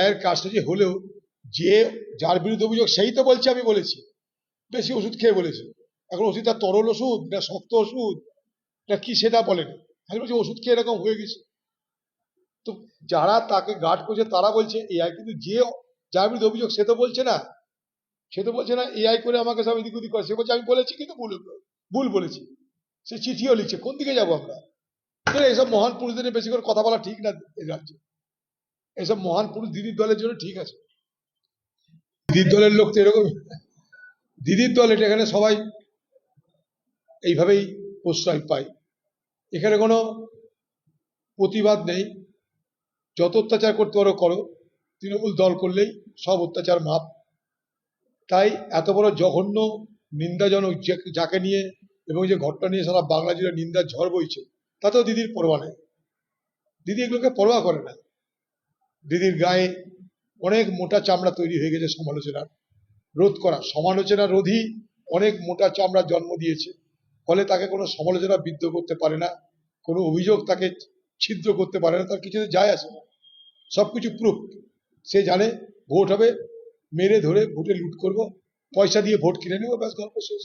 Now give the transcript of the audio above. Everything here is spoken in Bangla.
এর কাজটা যে হলেও যে যার বিরুদ্ধে অভিযোগ সেই তো বলছে আমি বলেছি। বেশি ওষুধ খেয়ে বলেছে। এখন ওষুধটা তরল ওষুধ না শক্ত ওষুধ? না কি সেটা বলেন। আমি বলছি, ওষুধ খেয়ে এরকম হয়ে গেছে। তো যারা তাকে গার্ড করছে, তারা বলছে এআই কিন্তু যে যার বিরুদ্ধে অভিযোগ সে তো বলছে না। সে তো বলছে না এআই করে আমাকে সব এদিক ওদিক করে। সে বলছে, আমি বলেছি কিন্তু ভুল ভুল বলেছি। সে চিঠিও লিখছে। কোন দিকে যাব আমরা? এইসব মহান পুরুষদের বেশি করে কথা বলা ঠিক না এই রাজ্যে। এইসব মহান পুরুষ দিদির দলের জন্য ঠিক আছে। দিদির দলের লোক তো এরকম। দিদির দল এটা এখানে সবাই এইভাবেই প্রশ্রয় পায়। এখানে কোনো প্রতিবাদ নেই। যত অত্যাচার করতে পারো করো। তৃণমূল দল করলেই সব অত্যাচার মাপ তাই এত বড় জঘন্য নিন্দাজনক যাকে নিয়ে এবং যে ঘটনা নিয়ে সারা বাংলা জুড়ে নিন্দার ঝড় বইছে, তাতেও দিদির পরোয়া নেই। দিদি এগুলোকে পরোয়া করে না। দিদির গায়ে অনেক মোটা চামড়া তৈরি হয়ে গেছে সমালোচনার রোধ করা। সমালোচনা রোধই অনেক মোটা চামড়ার জন্ম দিয়েছে। ফলে তাকে কোনো সমালোচনা বিদ্ধ করতে পারে না, কোনো অভিযোগ তাকে ছিদ্র করতে পারে না, তার কিছুতে যায় আসে না। সব কিছু প্রুফ সে জানে ভোট হবে, মেরে ধরে ভোটে লুট করব, পয়সা দিয়ে ভোট কিনে নেব, ব্যাস, গল্প শেষ।